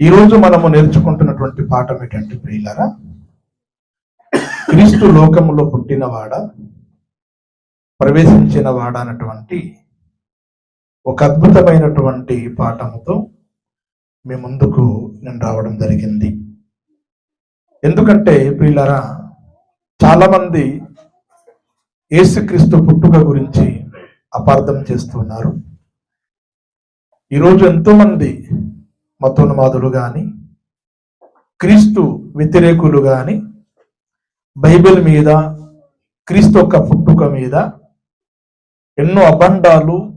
ఈరోజు మనము నేర్చుకుంటున్నటువంటి పాఠం ఏంటంటే ప్రియులారా క్రీస్తు లోకములో పుట్టినవాడ ప్రవేశించిన వాడ అన్నటువంటి ఒక అద్భుతమైనటువంటి పాఠముతో మీ ముందుకు నేను రావడం జరిగింది. ఎందుకంటే ప్రియులారా చాలామంది ఏసుక్రీస్తు యేసుక్రీస్తు పుట్టుక గురించి అపార్థం చేస్తున్నారు. ఈరోజు ఎంతో మంది మతోన్మాదులు కానీ క్రీస్తు వ్యతిరేకులు కానీ బైబిల్ మీద క్రీస్తు యొక్క పుట్టుక మీద ఎన్నో అబండాలు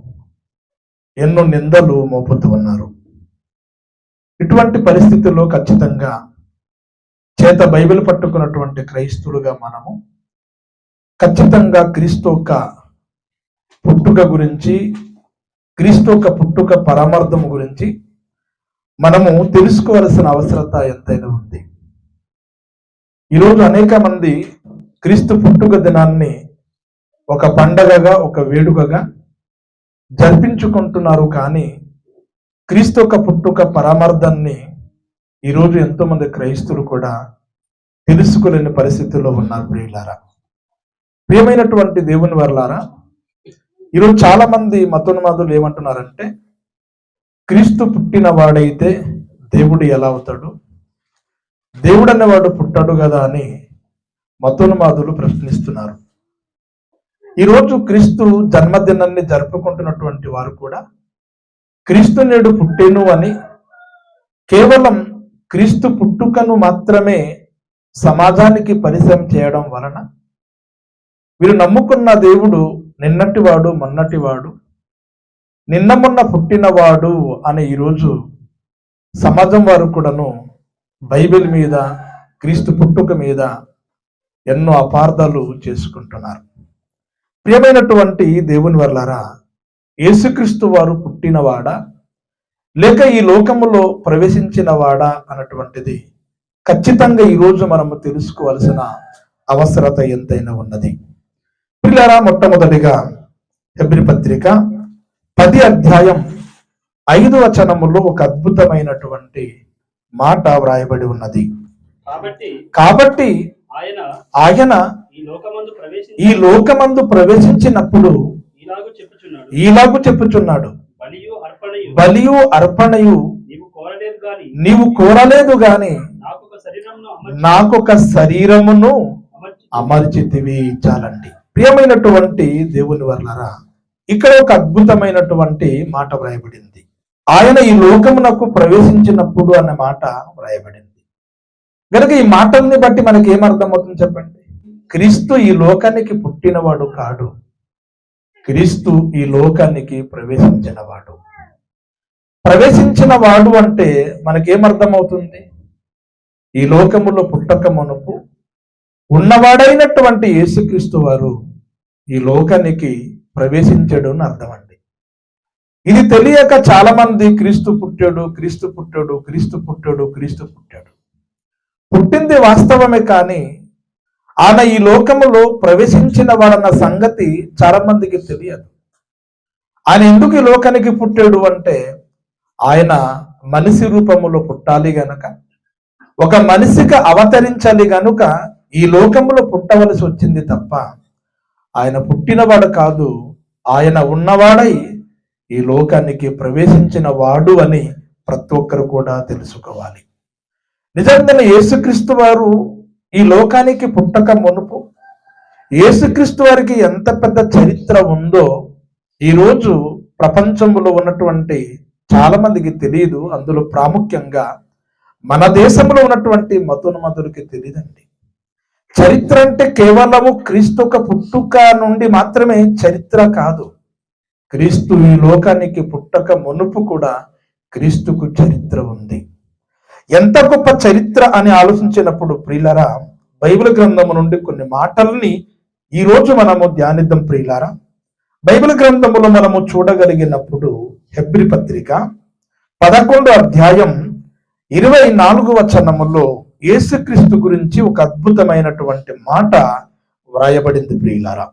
ఎన్నో నిందలు మోపుతూ ఉన్నారు. ఇటువంటి పరిస్థితుల్లో ఖచ్చితంగా చేత బైబిల్ పట్టుకున్నటువంటి క్రైస్తులుగా మనము ఖచ్చితంగా క్రీస్తు యొక్క పుట్టుక గురించి క్రీస్తు యొక్క పుట్టుక పరమార్థం గురించి మనము తెలుసుకోవలసిన అవసరత ఎంతైనా ఉంది. ఈరోజు అనేక మంది క్రీస్తు పుట్టుక దినాన్ని ఒక పండగగా ఒక వేడుకగా జరిపించుకుంటున్నారు కానీ క్రీస్తు యొక్క పుట్టుక పరమార్థాన్ని ఈరోజు ఎంతో మంది క్రైస్తులు కూడా తెలుసుకోలేని పరిస్థితుల్లో ఉన్నారు ప్రియులారా. ప్రియమైనటువంటి దేవుని వర్లారా ఈరోజు చాలా మంది మతోన్మాదులు ఏమంటున్నారంటే క్రీస్తు పుట్టిన వాడైతే దేవుడు ఎలా అవుతాడు? దేవుడు అనేవాడు పుట్టాడు కదా అని మతోన్మాదులు ప్రశ్నిస్తున్నారు. ఈరోజు క్రీస్తు జన్మదినాన్ని జరుపుకుంటున్నటువంటి వారు కూడా క్రీస్తు నేడు పుట్టేను అని కేవలం క్రీస్తు పుట్టుకను మాత్రమే సమాజానికి పరిచయం చేయడం వలన వీరు నమ్ముకున్న దేవుడు నిన్నటివాడు మొన్నటివాడు నిన్న మొన్న పుట్టినవాడు అనే ఈరోజు సమాజం వారు కూడాను బైబిల్ మీద క్రీస్తు పుట్టుక మీద ఎన్నో అపార్థాలు చేసుకుంటున్నారు. ప్రియమైనటువంటి దేవుని వల్లారా యేసుక్రీస్తు వారు పుట్టినవాడా లేక ఈ లోకములో ప్రవేశించినవాడా అన్నటువంటిది ఖచ్చితంగా ఈరోజు మనము తెలుసుకోవాల్సిన అవసరత ఎంతైనా ఉన్నది. పిల్లరా మొట్టమొదటిగా హెబ్రి పత్రిక పది అధ్యాయం ఐదు వచనములో ఒక అద్భుతమైనటువంటి మాట వ్రాయబడి ఉన్నది. కాబట్టి కాబట్టి ఆయన ఈ లోకమందు ప్రవేశించినప్పుడు ఈలాగు చెప్పుచున్నాడు. బలియు అర్పణయు. నీవు కోరలేదు గాని నాకొక శరీరమును అమర్చి అమర్చితివి చాలండి. ప్రియమైనటువంటి దేవుని వర్లరా ఇక్కడ ఒక అద్భుతమైనటువంటి మాట వ్రాయబడింది. ఆయన ఈ లోకమునకు ప్రవేశించినప్పుడు అనే మాట వ్రాయబడింది. కనుక ఈ మాటల్ని బట్టి మనకి ఏమర్థమవుతుంది చెప్పండి? క్రీస్తు ఈ లోకానికి పుట్టినవాడు కాడు. క్రీస్తు ఈ లోకానికి ప్రవేశించినవాడు. ప్రవేశించిన వాడు అంటే మనకేమర్థమవుతుంది? ఈ లోకములో పుట్టక మునుపు ఉన్నవాడైనటువంటి యేసుక్రీస్తు వారు ఈ లోకానికి ప్రవేశించాడు అని అర్థం అండి ఇది తెలియక చాలామంది క్రీస్తు పుట్టాడు క్రీస్తు పుట్టాడు క్రీస్తు పుట్టాడు క్రీస్తు పుట్టాడు. పుట్టింది వాస్తవమే కానీ ఆయన ఈ లోకములో ప్రవేశించిన వాడన్న సంగతి చాలామందికి తెలియదు. ఆయన ఎందుకు ఈ లోకానికి పుట్టాడు అంటే ఆయన మనిషి రూపములో పుట్టాలి గనక ఒక మనిషికి అవతరించాలి గనుక ఈ లోకంలో పుట్టవలసి వచ్చింది తప్ప ఆయన పుట్టినవాడు కాదు ఆయన ఉన్నవాడై ఈ లోకానికి ప్రవేశించిన వాడు అని ప్రతి ఒక్కరు కూడా తెలుసుకోవాలి. నిజంగానే యేసుక్రీస్తు వారు ఈ లోకానికి పుట్టక మునుపు యేసుక్రీస్తు వారికి ఎంత పెద్ద చరిత్ర ఉందో ఈరోజు ప్రపంచంలో ఉన్నటువంటి చాలా మందికి తెలియదు అందులో ప్రాముఖ్యంగా మన దేశంలో ఉన్నటువంటి మతోన్మతులకి తెలియదండి చరిత్ర అంటే కేవలము క్రీస్తు ఒక పుట్టుక నుండి మాత్రమే చరిత్ర కాదు. క్రీస్తు ఈ లోకానికి పుట్టక మునుపు కూడా క్రీస్తుకు చరిత్ర ఉంది. ఎంత గొప్ప చరిత్ర అని ఆలోచించినప్పుడు ప్రియులరా బైబిల్ గ్రంథము నుండి కొన్ని మాటల్ని ఈ రోజు మనము ధ్యానిద్దాం ప్రియులారా. బైబిల్ గ్రంథములో మనము చూడగలిగినప్పుడు హెబ్రి పత్రిక పదకొండు అధ్యాయం ఇరవై నాలుగు వచనములో యేసుక్రీస్తు గురించి ఒక అద్భుతమైనటువంటి మాట వ్రాయబడింది ప్రియులారా.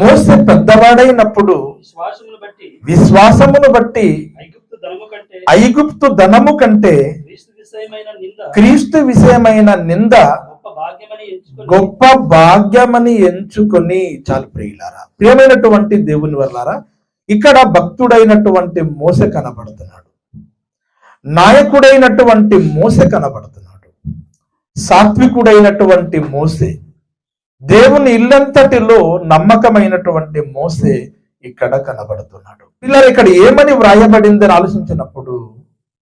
మోసే పెద్దవాడైనప్పుడు విశ్వాసమును బట్టి ఐగుప్తు ధనము కంటే క్రీస్తు విషయమైన నింద గొప్ప భాగ్యమని ఎంచుకొని చాలు ప్రియులారా. ప్రియమైనటువంటి దేవుని వల్లారా ఇక్కడ భక్తుడైనటువంటి మోస కనబడుతున్నాడు. నాయకుడైనటువంటి మోస కనబడుతున్నాడు. సాత్వికుడైనటువంటి మోసే దేవుని ఇల్లంతటిలో నమ్మకమైనటువంటి మోసే ఇక్కడ కనబడుతున్నాడు. పిల్లలు ఇక్కడ ఏమని వ్రాయబడిందని ఆలోచించినప్పుడు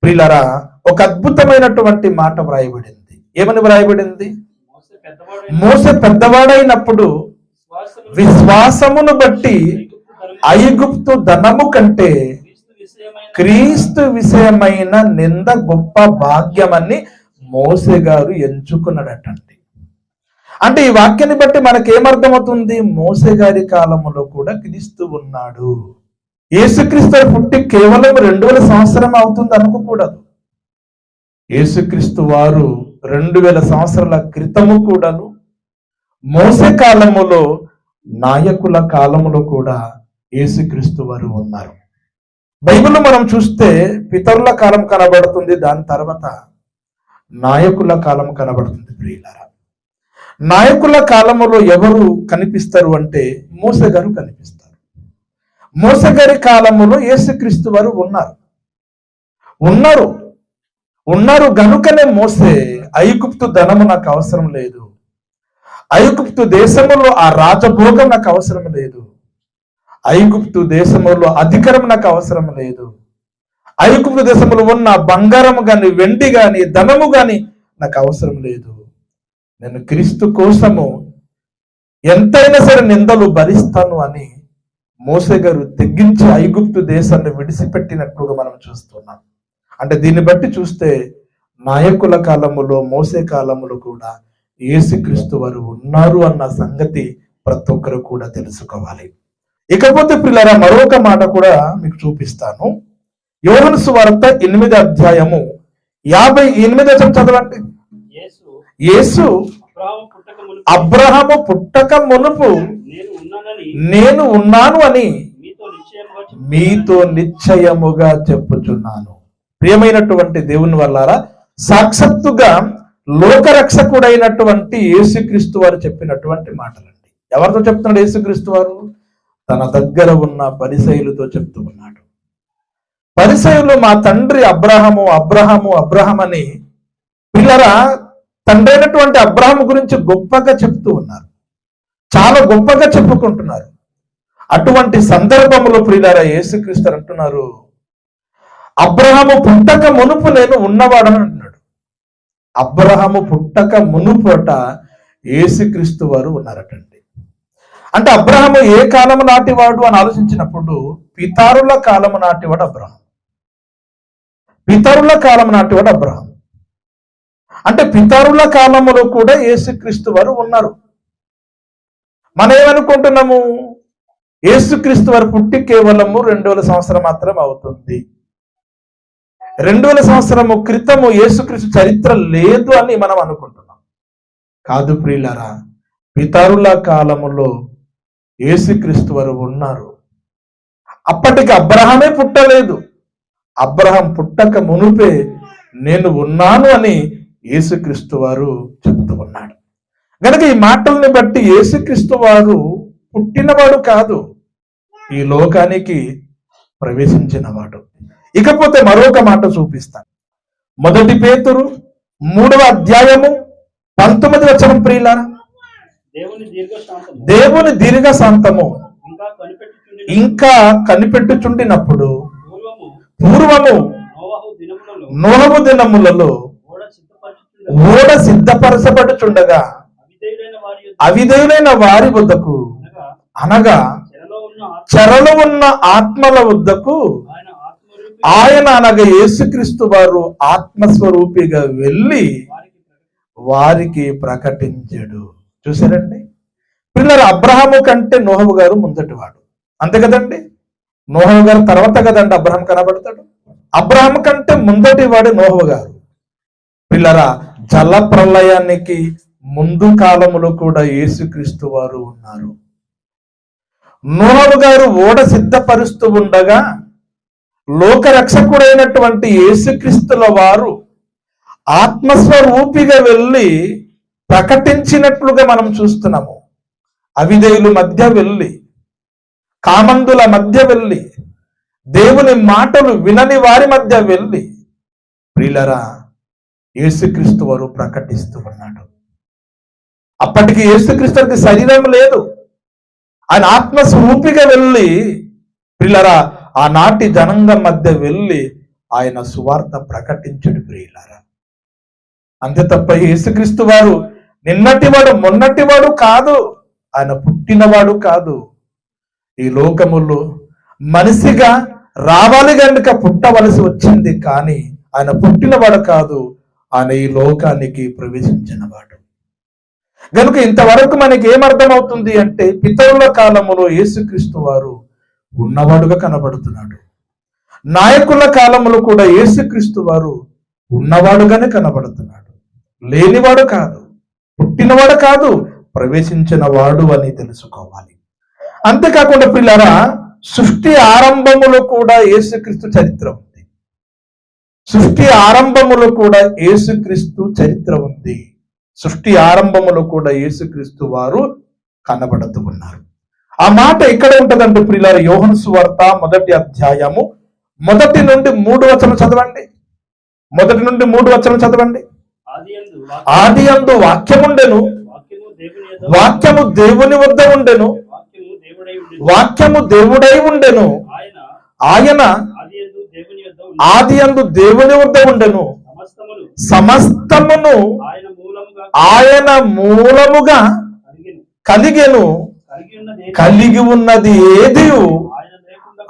పిల్లరా ఒక అద్భుతమైనటువంటి మాట వ్రాయబడింది. ఏమని వ్రాయబడింది? మోస పెద్దవాడైనప్పుడు విశ్వాసమును బట్టి ఐగుప్తు ధనము కంటే క్రీస్తు విషయమైన నింద గొప్ప భాగ్యమని మోసే గారు ఎంచుకున్నాడటండి. అంటే ఈ వాక్యాన్ని బట్టి మనకేమర్థమవుతుంది? మోసే గారి కాలంలో కూడా క్రీస్తు ఉన్నాడు. యేసుక్రీస్తు పుట్టి కేవలం రెండు వేల సంవత్సరం అవుతుంది అనుకోకూడదు. యేసుక్రీస్తు వారు రెండు వేల సంవత్సరాల క్రితము కూడాను మోసే కాలములో నాయకుల కాలములో కూడా యేసుక్రీస్తు వారు ఉన్నారు. బైబిల్ మనం చూస్తే పితరుల కాలం కనబడుతుంది దాని తర్వాత నాయకుల కాలం కనబడుతుంది ప్రియులారా. నాయకుల కాలంలో ఎవరు కనిపిస్తారు అంటే మోస గారు కనిపిస్తారు. మోస గారి కాలములో యేసుక్రీస్తు వారు ఉన్నారు. ఉన్నారు. ఉన్నారు గనుకనే మోసే ఐగుప్తు ధనము నాకు అవసరం లేదు. ఐగుప్తు దేశములో ఆ రాజభోగం నాకు అవసరం లేదు. ఐగుప్తు దేశములో అధికారం నాకు అవసరం లేదు. ఐగుప్తు దేశంలో ఉన్న బంగారము కానీ వెండి కానీ ధనము కానీ నాకు అవసరం లేదు. నేను క్రీస్తు కోసము ఎంతైనా సరే నిందలు భరిస్తాను అని మోసే గారు తెగ్గించి ఐగుప్తు దేశాన్ని విడిచిపెట్టినట్లుగా మనం చూస్తున్నాం. అంటే దీన్ని బట్టి చూస్తే నాయకుల కాలములో మోసే కాలములో కూడా ఏసుక్రీస్తు వారు ఉన్నారు అన్న సంగతి ప్రతి ఒక్కరు కూడా తెలుసుకోవాలి. ఇకపోతే పిల్లరా మరొక మాట కూడా మీకు చూపిస్తాను. యోహను సువార్త ఎనిమిది అధ్యాయము. యాభై ఎనిమిది చదవండి. యేసు అబ్రాహాము పుట్టక మునుపు నేను ఉన్నాను అని మీతో నిశ్చయముగా చెప్తున్నాను. మీతో నిశ్చయముగా చెప్పుచున్నాను. ప్రియమైనటువంటి దేవుని వల్లారా సాక్షాత్తుగా లోకరక్షకుడైనటువంటి యేసుక్రీస్తు వారు చెప్పినటువంటి మాటలండి. ఎవరితో చెప్తున్నాడు యేసుక్రీస్తు వారు? తన దగ్గర ఉన్న పరిసయులతో చెప్తూ ఉన్నాడు. పరిసయులు మా తండ్రి అబ్రహము అబ్రహము అబ్రహం అని పిల్లరా తండ్రి అయినటువంటి అబ్రహం గురించి గొప్పగా చెప్తూ ఉన్నారు. చాలా గొప్పగా చెప్పుకుంటున్నారు. అటువంటి సందర్భంలో ప్రియులారా యేసుక్రీస్తు అంటున్నారు అబ్రహము పుట్టక మునుపు నేను ఉన్నవాడని అంటున్నాడు. అబ్రహము పుట్టక మునుపట యేసుక్రీస్తు వారు ఉన్నారటండి. అంటే అబ్రహము ఏ కాలము నాటివాడు అని ఆలోచించినప్పుడు పితారుల కాలము నాటివాడు అబ్రహం. పితరుల కాలం నాటివాడు అబ్రహం. అంటే పితరుల కాలములో కూడా యేసుక్రీస్తు వారు ఉన్నారు. మనం ఏమనుకుంటున్నాము? యేసుక్రీస్తు వారు పుట్టి కేవలము రెండు వేల సంవత్సరం మాత్రం అవుతుంది. రెండు వేల సంవత్సరము క్రితము యేసుక్రీస్తు చరిత్ర లేదు అని మనం అనుకుంటున్నాం. కాదు ప్రియులరా పితరుల కాలములో యేసుక్రీస్తు వారు ఉన్నారు. అప్పటికి అబ్రహమే పుట్టలేదు. అబ్రహం పుట్టక మునుపే నేను ఉన్నాను అని యేసుక్రీస్తు వారు చెప్తూ ఉన్నాడు. గనక ఈ మాటల్ని బట్టి యేసుక్రీస్తు వారు పుట్టినవాడు కాదు. ఈ లోకానికి ప్రవేశించినవాడు. ఇకపోతే మరొక మాట చూపిస్తాను. మొదటి పేతురు మూడవ అధ్యాయము పంతొమ్మిది వచ్చిన ప్రియులారా దేవుని దీర్ఘశాంతము దేవుని దీర్ఘశాంతము ఇంకా కనిపెట్టుచుండి ఇంకా కనిపెట్టుచుండినప్పుడు పూర్వము నోహము దినములలో ఓడ సిద్ధపరచబడుచుండగా అవిధేయులైన వారి వద్దకు అనగా చెరలో ఉన్న ఆత్మల వద్దకు ఆయన అనగా యేసుక్రీస్తు వారు ఆత్మస్వరూపిగా వెళ్ళి. వారికి ప్రకటించాడు చూసారండి పిల్లలు అబ్రహాము కంటే నోహవు గారు ముందటివాడు అంతే కదండి? నోహవు గారు తర్వాత కదండి అబ్రహం కనబడతాడు? అబ్రహం కంటే ముందటి వాడు నోహవు గారు. పిల్లరా జల ప్రళయానికి ముందు కాలములో కూడా యేసుక్రీస్తు వారు ఉన్నారు. నోహవు గారు ఓడ సిద్ధపరుస్తూ ఉండగా లోకరక్షకుడైనటువంటి యేసుక్రీస్తుల వారు ఆత్మస్వరూపిగా వెళ్ళి ప్రకటించినట్లుగా మనం చూస్తున్నాము. అవిధేయుల మధ్య వెళ్ళి కామందుల మధ్య వెళ్ళి దేవుని మాటలు వినని వారి మధ్య వెళ్ళి ప్రియులరా యేసుక్రీస్తు వారు ప్రకటిస్తూ ఉన్నాడు. అప్పటికి యేసుక్రీస్తుకి శరీరం లేదు. ఆయన ఆత్మస్వరూపిగా వెళ్ళి ప్రియులరా ఆనాటి జనంగం మధ్య వెళ్ళి ఆయన సువార్త ప్రకటించడు ప్రియులరా. అంతే తప్ప యేసుక్రీస్తు వారు నిన్నటివాడు మొన్నటివాడు కాదు. ఆయన పుట్టినవాడు కాదు. ఈ లోకములో మనిషిగా రావాలి కనుక పుట్టవలసి వచ్చింది కానీ ఆయన పుట్టినవాడు కాదు. ఆయన ఈ లోకానికి ప్రవేశించినవాడు. కనుక ఇంతవరకు మనకి ఏమర్థం అవుతుంది అంటే పితరుల కాలములో యేసుక్రీస్తు వారు ఉన్నవాడుగా కనబడుతున్నాడు. నాయకుల కాలంలో కూడా యేసుక్రీస్తు వారు ఉన్నవాడుగానే కనబడుతున్నాడు. లేనివాడు కాదు. పుట్టినవాడు కాదు ప్రవేశించిన వాడు అని తెలుసుకోవాలి. అంతేకాకుండా పిల్లరా సృష్టి ఆరంభములో కూడా యేసుక్రీస్తు చరిత్ర ఉంది. సృష్టి ఆరంభములో కూడా యేసుక్రీస్తు చరిత్ర ఉంది. సృష్టి ఆరంభములో కూడా యేసుక్రీస్తు వారు కనబడుతూ ఉన్నారు. ఆ మాట ఎక్కడ ఉంటదంటే ప్రియులార యోహన్ సువార్త మొదటి అధ్యాయము మొదటి నుండి మూడు వచనం చదవండి. మొదటి నుండి మూడు వచనం చదవండి. ఆది అందు వాక్యముండెను. వాక్యము దేవుని వద్ద ఉండెను. వాక్యము దేవుడై ఉండెను. ఆయన ఆది అందు దేవుని వద్ద ఉండెను. సమస్తమును ఆయన మూలముగా కలిగెను. కలిగి ఉన్నది ఏది?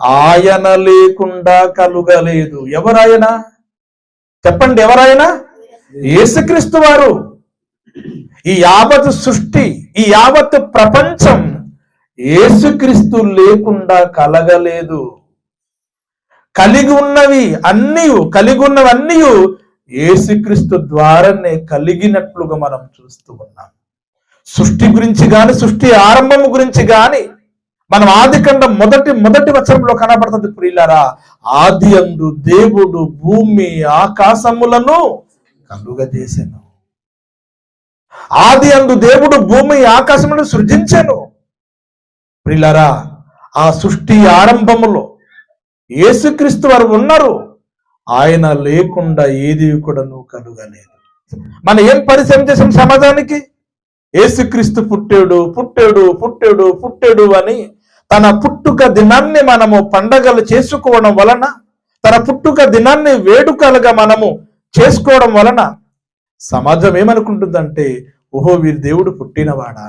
ఆయన లేకుండా కలుగలేదు. ఎవరాయన? చెప్పండి ఎవరాయన? యేసుక్రీస్తు వారు ఈ యావత్ సృష్టి ఈ యావత్ ప్రపంచం యేసుక్రీస్తు లేకుండా కలగలేదు. కలిగి ఉన్నవి అన్నీ కలిగి ఉన్నవన్నీ యేసుక్రీస్తు ద్వారానే కలిగినట్లుగా మనం చూస్తూ ఉన్నాం. సృష్టి గురించి కానీ సృష్టి ఆరంభము గురించి గాని మనం ఆదికండ మొదటి మొదటి వచనంలో కనబడుతుంది ప్రియులారా. ఆది అందు దేవుడు భూమి ఆకాశములను కలుగజేసెను ఆది అందు దేవుడు భూమి ఆకాశమును సృజించాను. ప్రిలరా ఆ సృష్టి ఆరంభములో యేసుక్రీస్తు వారు ఉన్నారు. ఆయన లేకుండా ఏది కూడాను కలుగలేదు మనం ఏం పరిచయం చేసాం సమాజానికి? యేసుక్రీస్తు పుట్టాడు పుట్టాడు పుట్టాడు పుట్టాడు అని తన పుట్టుక దినాన్ని మనము పండగలు చేసుకోవడం వలన తన పుట్టుక దినాన్ని వేడుకలుగా మనము చేసుకోవడం వలన సమాజం ఏమనుకుంటుందంటే ఓహో వీరి దేవుడు పుట్టినవాడా?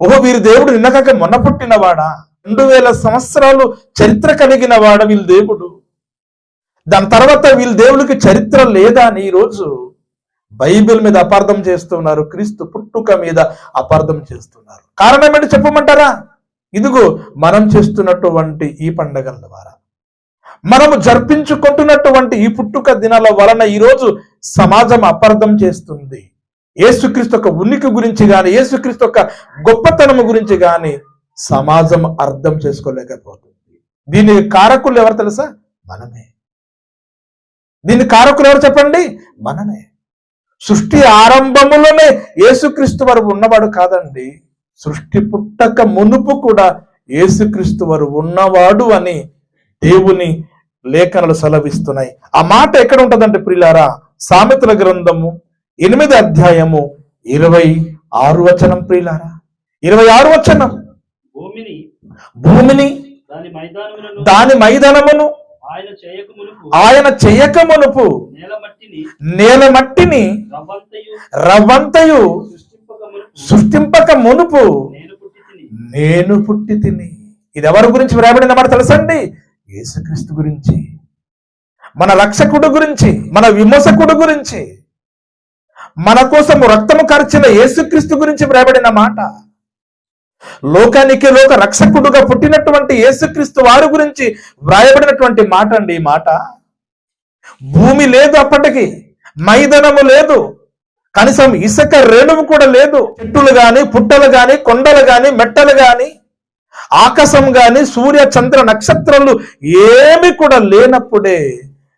ఓహో వీరి దేవుడు నిన్నకాక మొన్న పుట్టినవాడా? రెండు వేల సంవత్సరాలు చరిత్ర కలిగిన వాడ వీళ్ళ దేవుడు? దాని తర్వాత వీళ్ళ దేవుడికి చరిత్ర లేదా అని ఈరోజు బైబిల్ మీద అపార్థం చేస్తున్నారు క్రీస్తు పుట్టుక మీద అపార్థం చేస్తున్నారు. కారణం ఏంటి చెప్పమంటారా? ఇదిగో మనం చేస్తున్నటువంటి ఈ పండగల ద్వారా. మనము జరిపించుకుంటున్నటువంటి ఈ పుట్టుక దినాల వలన ఈరోజు సమాజం అపార్థం చేస్తుంది. ఏసుక్రీస్తు యొక్క ఉనికి గురించి కానీ ఏసుక్రీస్తు యొక్క గొప్పతనము గురించి కానీ సమాజం అర్థం చేసుకోలేకపోతుంది. దీనికి కారకులు ఎవరు తెలుసా? మనమే. దీని కారకులు ఎవరు చెప్పండి? మనమే. సృష్టి ఆరంభములోనే ఏసుక్రీస్తు వారు ఉన్నవాడు కాదండి. సృష్టి పుట్టక మునుపు కూడా ఏసుక్రీస్తు వారు ఉన్నవాడు అని దేవుని లేఖనలు సెలవిస్తున్నాయి. ఆ మాట ఎక్కడ ఉంటదంటే ప్రిలారా? సామెతల గ్రంథము ఎనిమిది అధ్యాయము ఇరవై ఆరు వచనం ప్రియులారా ఇరవై ఆరు వచనం. భూమిని భూమిని దాని మైదానమును ఆయన చేయక మునుపు నేల మట్టిని రవ్వంతయు సృష్టింపక మునుపు సృష్టింపక మునుపు నేను పుట్టి తిని నేను పుట్టి తిని. ఇది ఎవరి గురించి వ్రాయబడిన మాట తెలుసండి? యేసుక్రీస్తు గురించి మన రక్షకుడు గురించి మన విమోచకుడు గురించి మన కోసం రక్తము ఖర్చిన యేసుక్రీస్తు గురించి వ్రాయబడిన మాట. లోకానికి లోక రక్షకుడుగా పుట్టినటువంటి యేసుక్రీస్తు వారి గురించి వ్రాయబడినటువంటి మాట అండి ఈ మాట. భూమి లేదు అప్పటికి మైదానము లేదు కనీసం ఇసుక రేణువు కూడా లేదు. చెట్టులు గాని పుట్టలు గాని కొండలు గాని మెట్టలు గాని ఆకాశం గాని సూర్య చంద్ర నక్షత్రాలు ఏమి కూడా లేనప్పుడే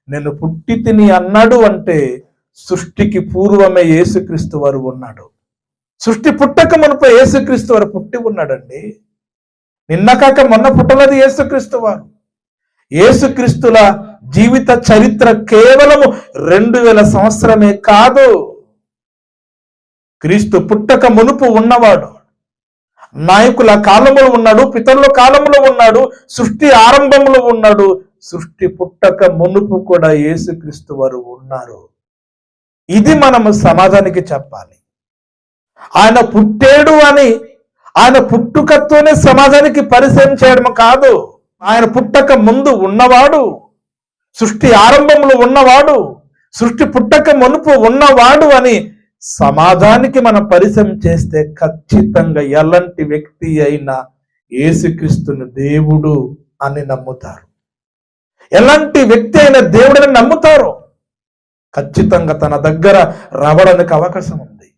నేను పుట్టి తిని అన్నాడు అంటే సృష్టికి పూర్వమే యేసుక్రీస్తు వారు ఉన్నాడు. సృష్టి పుట్టక మునుపు యేసుక్రీస్తు వారు పుట్టి ఉన్నాడండి. నిన్న కాక మొన్న పుట్టలేదు యేసుక్రీస్తు వారు. యేసుక్రీస్తుల జీవిత చరిత్ర కేవలము రెండు వేల సంవత్సరమే కాదు. క్రీస్తు పుట్టక మునుపు ఉన్నవాడు నాయకుల కాలంలో ఉన్నాడు పితరుల కాలంలో ఉన్నాడు సృష్టి ఆరంభంలో ఉన్నాడు సృష్టి పుట్టక మునుపు కూడా యేసుక్రీస్తు వారు ఉన్నారు. ఇది మనము సమాజానికి చెప్పాలి. ఆయన పుట్టాడు అని ఆయన పుట్టుకతోనే సమాజానికి పరిచయం చేయడం కాదు. ఆయన పుట్టక ముందు ఉన్నవాడు సృష్టి ఆరంభంలో ఉన్నవాడు సృష్టి పుట్టక మునుపు ఉన్నవాడు అని సమాజానికి మనం పరిచయం చేస్తే ఖచ్చితంగా ఎలాంటి వ్యక్తి అయినా ఏసుక్రీస్తుని దేవుడు అని నమ్ముతారు. ఎలాంటి వ్యక్తి అయిన దేవుడని నమ్ముతారు. ఖచ్చితంగా తన దగ్గర రావడానికి అవకాశం ఉంది.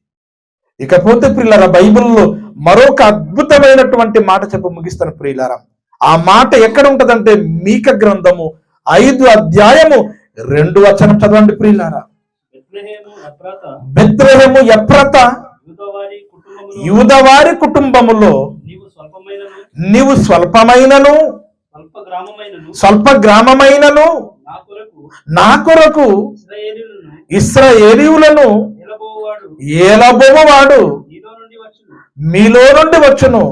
ఇకపోతే ప్రియులారా బైబిల్లో మరొక అద్భుతమైనటువంటి మాట చెప్పు ముగిస్తాను ప్రియులారా. ఆ మాట ఎక్కడ ఉంటదంటే మీక గ్రంథము ఐదు అధ్యాయము రెండు వచనం చదవండి ప్రియులారా. బెత్లెహేము ఎప్రత యూదవారి కుటుంబములో నీవు స్వల్పమైనను? స్వల్ప గ్రామమైనను నా కొరకు నా కొరకు ఇశ్రాయేలీయులను ఇస్రాయేలీయులను నిలబోవాడు ఏలబోమవాడు నీలో నుండి వచ్చును. మీలో నుండి వచ్చును.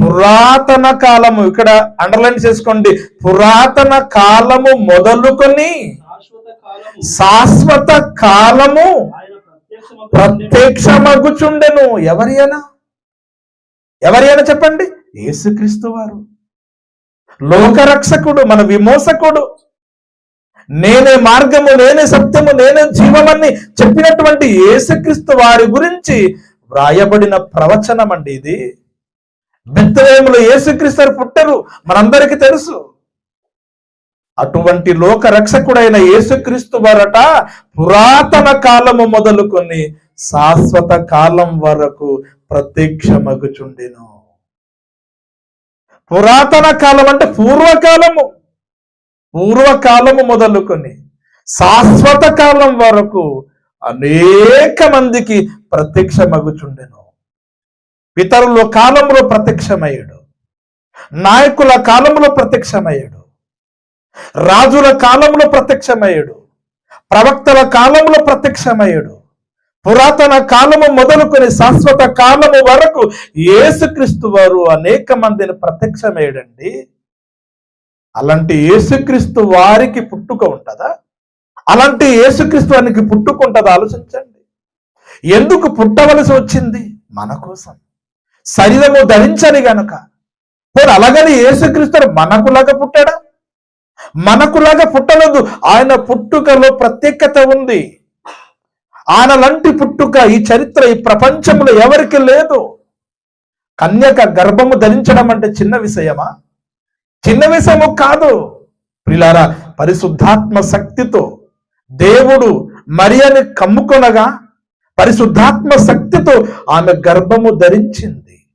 పురాతన కాలము ఇక్కడ అండర్లైన్ చేసుకోండి. పురాతన కాలము మొదలుకొని శాశ్వత కాలము ప్రత్యక్షమగుచుండెను. ఎవరి అయినా ఎవరి అయినా చెప్పండి? యేసుక్రీస్తు వారు. లోకరక్షకుడు మన విమోసకుడు నేనే మార్గము నేనే సత్యము నేనే జీవమని చెప్పినటువంటి యేసుక్రీస్తు వారి గురించి వ్రాయబడిన ప్రవచనం అండి ఇది. బెత్తలేములో యేసుక్రీస్తు వారు పుట్టరు. మనందరికీ తెలుసు. అటువంటి లోక రక్షకుడైన యేసుక్రీస్తు వారట పురాతన కాలము మొదలుకొని శాశ్వత కాలం వరకు ప్రత్యక్షమగుచుండెను. పురాతన కాలం అంటే పూర్వకాలము. పూర్వకాలము మొదలుకొని శాశ్వత కాలం వరకు అనేక మందికి ప్రత్యక్షమగుచుండెను. ఇతరుల కాలంలో ప్రత్యక్షమయ్యాడు. నాయకుల కాలంలో ప్రత్యక్షమయ్యాడు. రాజుల కాలంలో ప్రత్యక్షమయ్యాడు ప్రవక్తల కాలంలో ప్రత్యక్షమయ్యాడు పురాతన కాలము మొదలుకొని శాశ్వత కాలము వరకు యేసుక్రీస్తు వారు అనేక మందిని ప్రత్యక్షమయ్యాడండి. అలాంటి యేసుక్రీస్తు వారికి పుట్టుక ఉంటుందా? అలాంటి యేసుక్రీస్తు వారికి పుట్టుక ఉంటుందా? ఆలోచించండి. ఎందుకు పుట్టవలసి వచ్చింది? మన కోసం. శరీరము ధరించని గనుక. పోనీ అలాగని యేసుక్రీస్తు మనకులాగా పుట్టాడా? మనకులాగా పుట్టలేదు. ఆయన పుట్టుకలో ప్రత్యేకత ఉంది. ఆయన లాంటి పుట్టుక ఈ చరిత్ర ఈ ప్రపంచంలో ఎవరికి లేదు. కన్యక గర్భము ధరించడం అంటే చిన్న విషయమా? చిన్న విషయము కాదు. ప్రిలారా పరిశుద్ధాత్మ శక్తితో దేవుడు మరియని కమ్ముకొనగా పరిశుద్ధాత్మ శక్తితో ఆమె గర్భము ధరించింది.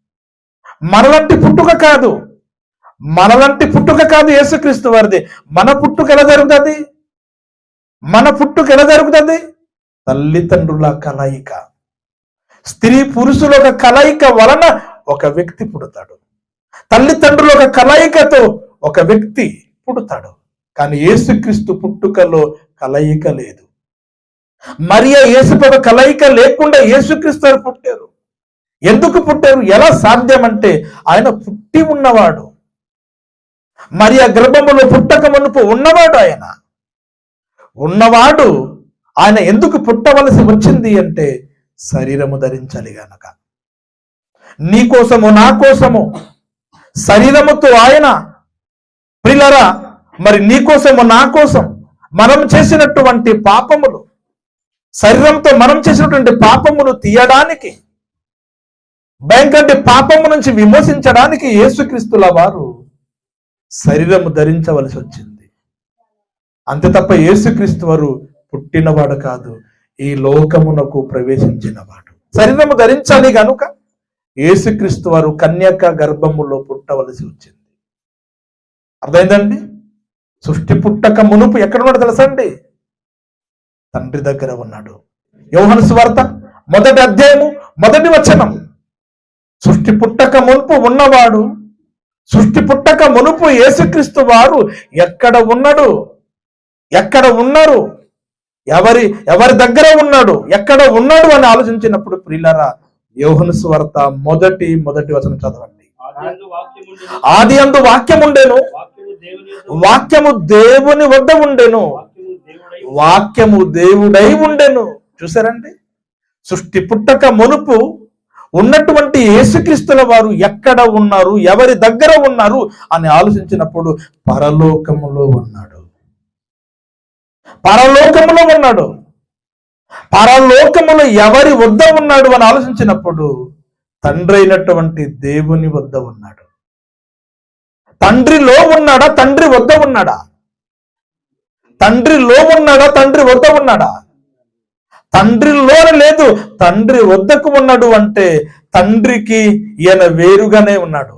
మనలాంటి పుట్టుక కాదు. మనలాంటి పుట్టుక కాదు యేసుక్రీస్తు వారిది. మన పుట్టుక ఎలా జరుగుతుంది? మన పుట్టుక ఎలా జరుగుతుంది? తల్లిదండ్రుల కలయిక. స్త్రీ పురుషుల ఒక కలయిక వలన ఒక వ్యక్తి పుడతాడు. తల్లిదండ్రుల ఒక కలయికతో ఒక వ్యక్తి పుడతాడు. కానీ యేసుక్రీస్తు పుట్టుకలో కలయిక లేదు. మరియ యేసుపద కలయిక లేకుండా యేసుక్రీస్తు పుట్టారు. ఎందుకు పుట్టారు? ఎలా సాధ్యమంటే ఆయన పుట్టి ఉన్నవాడు. మరియ గర్భములో పుట్టక మునుపు ఉన్నవాడు ఆయన. ఉన్నవాడు ఆయన ఎందుకు పుట్టవలసి వచ్చింది అంటే శరీరము ధరించాలి గనక. నీ కోసము నా కోసము శరీరముతో ఆయన ప్రిలరా మరి నీ కోసము నా కోసం మనం చేసినటువంటి పాపములు శరీరంతో మనం చేసినటువంటి పాపములు తీయడానికి భయంకర పాపము నుంచి విమోచించడానికి యేసుక్రీస్తుల వారు శరీరము ధరించవలసి వచ్చింది. అంతే తప్ప యేసుక్రీస్తు వారు పుట్టినవాడు కాదు ఈ లోకమునకు ప్రవేశించినవాడు. శరీరము ధరించాలి గనుక యేసుక్రీస్తు వారు కన్యక గర్భములో పుట్టవలసి వచ్చింది. అర్థమైందండి? సృష్టి పుట్టక మునుపు ఎక్కడ తెలుసండి తండ్రి దగ్గర ఉన్నాడు. యోహన సువార్త మొదటి అధ్యాయము మొదటి వచనం. సృష్టి పుట్టక మునుపు ఉన్నవాడు సృష్టి పుట్టక మునుపు యేసుక్రీస్తు వారు ఎక్కడ ఉన్నాడు? ఎక్కడ ఉన్నారు? ఎవరి ఎవరి దగ్గర ఉన్నాడు? ఎక్కడ ఉన్నాడు అని ఆలోచించినప్పుడు ప్రిల్లరా యోహను సువార్త మొదటి మొదటి వచనం చదవండి. ఆది అందు వాక్యం ఉండేను వాక్యము దేవుని వద్ద ఉండెను. వాక్యము దేవుడై వాక్యము దేవుడై ఉండెను. చూసారండి? సృష్టి పుట్టక మునుపు ఉన్నటువంటి యేసుక్రీస్తుల వారు ఎక్కడ ఉన్నారు? ఎవరి దగ్గర ఉన్నారు? అని ఆలోచించినప్పుడు పరలోకములో ఉన్నాడు. పరలోకములో ఉన్నాడు. పరలోకములో ఎవరి వద్ద ఉన్నాడు అని ఆలోచించినప్పుడు తండ్రి అయినటువంటి దేవుని వద్ద ఉన్నాడు. తండ్రిలో ఉన్నాడా? తండ్రి వద్ద ఉన్నాడా? తండ్రిలో ఉన్నాడా? తండ్రి వద్ద ఉన్నాడా? తండ్రిలోన లేదు. తండ్రి వద్దకు ఉన్నాడు అంటే తండ్రికి ఈయన వేరుగానే ఉన్నాడు.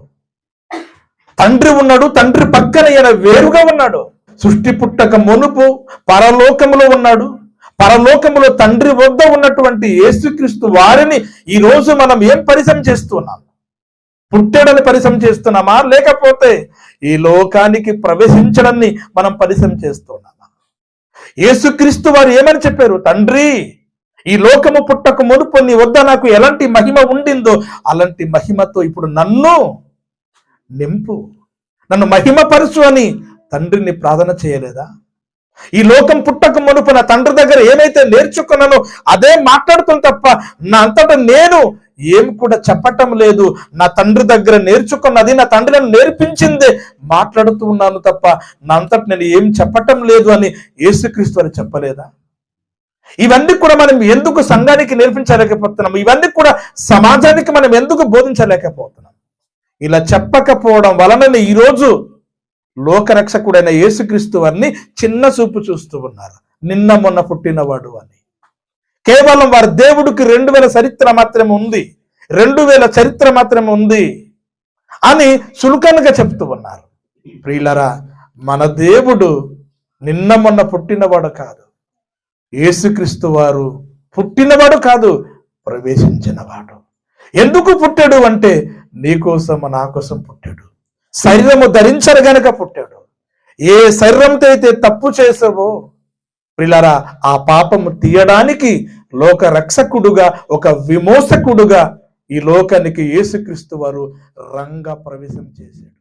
తండ్రి ఉన్నాడు తండ్రి పక్కన ఈయన వేరుగా ఉన్నాడు. సృష్టి పుట్టక మునుపు పరలోకములో ఉన్నాడు. పరలోకములో తండ్రి వద్ద ఉన్నటువంటి యేసుక్రీస్తు వారిని ఈ రోజు మనం ఏం పరిచయం చేస్తున్నాం? పుట్టాడని పరిచయం చేస్తున్నామా? లేకపోతే ఈ లోకానికి ప్రవేశించడాన్ని మనం పరిచయం చేస్తున్నామా? యేసుక్రీస్తు వారు ఏమని చెప్పారు? తండ్రి ఈ లోకము పుట్టక మునుపు నీ వద్ద నాకు ఎలాంటి మహిమ ఉండిందో అలాంటి మహిమతో ఇప్పుడు నన్ను నింపు. నన్ను మహిమపరచు అని తండ్రిని ప్రార్థన చేయలేదా? ఈ లోకం పుట్టక మునుపు నా తండ్రి దగ్గర ఏమైతే నేర్చుకున్నానో అదే మాట్లాడుతుంది తప్ప నా అంతటా నేను ఏం కూడా చెప్పటం లేదు. నా తండ్రి దగ్గర నేర్చుకున్నది నా తండ్రి నన్ను నేర్పించిందే మాట్లాడుతూ ఉన్నాను తప్ప నా అంతట నేను ఏం చెప్పటం లేదు అని యేసుక్రీస్తు అని చెప్పలేదా? ఇవన్నీ కూడా మనం ఎందుకు సంఘానికి నేర్పించలేకపోతున్నాం? ఇవన్నీ కూడా సమాజానికి మనం ఎందుకు బోధించలేకపోతున్నాం? ఇలా చెప్పకపోవడం వలన ఈరోజు లోకరక్షకుడైన యేసుక్రీస్తు వారిని చిన్న చూపు చూస్తూ ఉన్నారు. నిన్న మొన్న పుట్టినవాడు అని. కేవలం వారి దేవుడికి రెండు వేల చరిత్ర మాత్రమే ఉంది. రెండు వేల చరిత్ర మాత్రమే ఉంది అని సులుకనగా చెప్తూ ఉన్నారు. ప్రియులరా మన దేవుడు నిన్న మొన్న పుట్టినవాడు కాదు. యేసుక్రీస్తు వారు పుట్టినవాడు కాదు ప్రవేశించినవాడు. ఎందుకు పుట్టాడు అంటే నీకోసం నా కోసం పుట్టాడు. శరీరము ధరించరు గనక పుట్టాడు. ఏ శరీరంతో అయితే తప్పు చేసావో ప్రిలరా ఆ పాపము తీయడానికి లోక రక్షకుడుగా ఒక విమోచకుడుగా ఈ లోకానికి యేసుక్రీస్తు వారు రంగ ప్రవేశం చేశాడు.